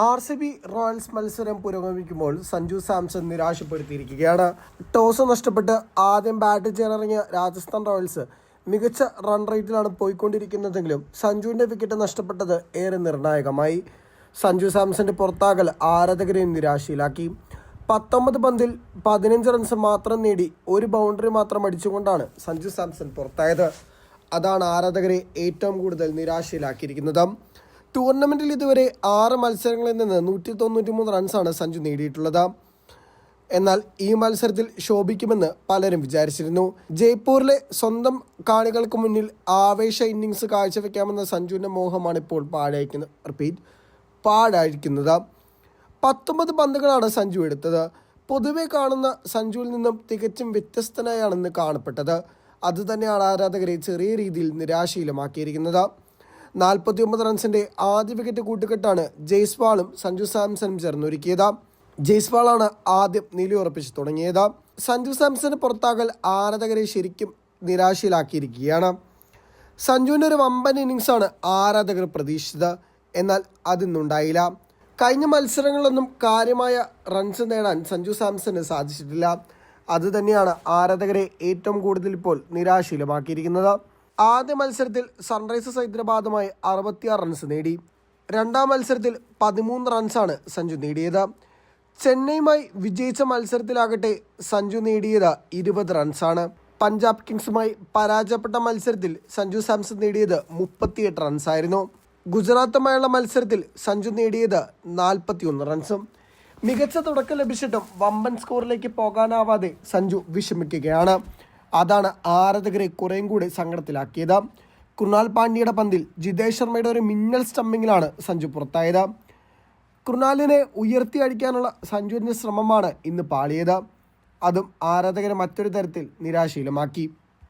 R C B Royals മത്സരം പുരോഗമിക്കുമ്പോൾ Sanju Samson നിരാശപ്പെടുത്തിയിരിക്കുകയാണ്. Toss നഷ്ടപ്പെട്ട് ആദ്യം ബാറ്റ് ചെയ്യാനിറങ്ങിയ രാജസ്ഥാൻ റോയൽസ് മികച്ച റൺ റേറ്റിലാണ് പോയിക്കൊണ്ടിരിക്കുന്നതെങ്കിലും സഞ്ജുവിന്റെ വിക്കറ്റ് നഷ്ടപ്പെട്ടത് ഏറെ നിർണായകമായി. സഞ്ജു സാംസന്റെ പുറത്താകൽ ആരാധകരെയും നിരാശയിലാക്കി. പത്തൊമ്പത് പന്തിൽ പതിനഞ്ച് റൺസ് മാത്രം നേടി ഒരു ബൗണ്ടറി മാത്രം അടിച്ചുകൊണ്ടാണ് സഞ്ജു സാംസൺ പുറത്തായത്. അതാണ് ആരാധകരെ ഏറ്റവും കൂടുതൽ നിരാശയിലാക്കിയിരിക്കുന്നത്. ടൂർണമെന്റിൽ ഇതുവരെ ആറ് മത്സരങ്ങളിൽ നിന്ന് നൂറ്റി തൊണ്ണൂറ്റി മൂന്ന് റൺസാണ് സഞ്ജു നേടിയിട്ടുള്ളത്. എന്നാൽ ഈ മത്സരത്തിൽ ശോഭിക്കുമെന്ന് പലരും വിചാരിച്ചിരുന്നു. ജയ്പൂരിലെ സ്വന്തം കാണികൾക്ക് മുന്നിൽ ആവേശ ഇന്നിങ്സ് കാഴ്ചവെക്കാമെന്ന സഞ്ജുവിന്റെ മോഹമാണ് ഇപ്പോൾ പാഴയക്കുന്നത് റിപ്പീറ്റ് പാഴായിരിക്കുന്നത്. പത്തൊമ്പത് പന്തുകളാണ് സഞ്ജു എടുത്തത്. പൊതുവെ കാണുന്ന സഞ്ജുവിൽ നിന്നും തികച്ചും വ്യത്യസ്തനായാണെന്ന് കാണപ്പെട്ടത്. അതുതന്നെയാണ് ആരാധകരെ ചെറിയ രീതിയിൽ നിരാശയിലുമാക്കിയിരിക്കുന്നത്. നാൽപ്പത്തി ഒമ്പത് റൺസിന്റെ ആദ്യ വിക്കറ്റ് കൂട്ടുകെട്ടാണ് ജയ്സ്വാളും സഞ്ജു സാംസണും ചേർന്നൊരുക്കിയത്. ജയ്സ്വാളാണ് ആദ്യം നിലയുറപ്പിച്ച് തുടങ്ങിയത്. സഞ്ജു സാംസന് പുറത്താകൽ ആരാധകരെ ശരിക്കും നിരാശയിലാക്കിയിരിക്കുകയാണ്. സഞ്ജുവിന്റെ ഒരു വമ്പൻ ഇന്നിങ്സാണ് ആരാധകർ പ്രതീക്ഷിച്ചത്. എന്നാൽ അതിന്നുണ്ടായില്ല. കഴിഞ്ഞ മത്സരങ്ങളിലൊന്നും കാര്യമായ റൺസ് നേടാൻ സഞ്ജു സാംസന് സാധിച്ചിട്ടില്ല. അതുതന്നെയാണ് ആരാധകരെ ഏറ്റവും കൂടുതൽ ഇപ്പോൾ നിരാശയിലുമാക്കിയിരിക്കുന്നത്. ആദ്യ മത്സരത്തിൽ സൺറൈസേഴ്സ് ഹൈദരാബാദുമായി അറുപത്തിയാറ് റൺസ് നേടി. രണ്ടാം മത്സരത്തിൽ പതിമൂന്ന് റൺസാണ് സഞ്ജു നേടിയത്. ചെന്നൈയുമായി വിജയിച്ച മത്സരത്തിലാകട്ടെ സഞ്ജു നേടിയത് ഇരുപത് റൺസാണ്. പഞ്ചാബ് കിങ്സുമായി പരാജയപ്പെട്ട മത്സരത്തിൽ സഞ്ജു സാംസൺ നേടിയത് മുപ്പത്തിയെട്ട് റൺസായിരുന്നു. ഗുജറാത്തുമായുള്ള മത്സരത്തിൽ സഞ്ജു നേടിയത് നാൽപ്പത്തിയൊന്ന് റൺസും. മികച്ച തുടക്കം ലഭിച്ചിട്ടും വമ്പൻ സ്കോറിലേക്ക് പോകാനാവാതെ സഞ്ജു വിഷമിക്കുകയാണ്. അതാണ് ആരാധകരെ കുറേയും കൂടി സങ്കടത്തിലാക്കിയത്. കൃണാൽ പാണ്ഡ്യയുടെ പന്തിൽ ജിതേഷ് ശർമ്മയുടെ ഒരു മിന്നൽ സ്റ്റമ്മിങ്ങിലാണ് സഞ്ജു പുറത്തായത്. കൃണാലിനെ ഉയർത്തി അടിക്കാനുള്ള സഞ്ജുവിന്റെ ശ്രമമാണ് ഇന്ന് പാളിയത്. അതും ആരാധകരെ മറ്റൊരു തരത്തിൽ നിരാശയിലുമാക്കി.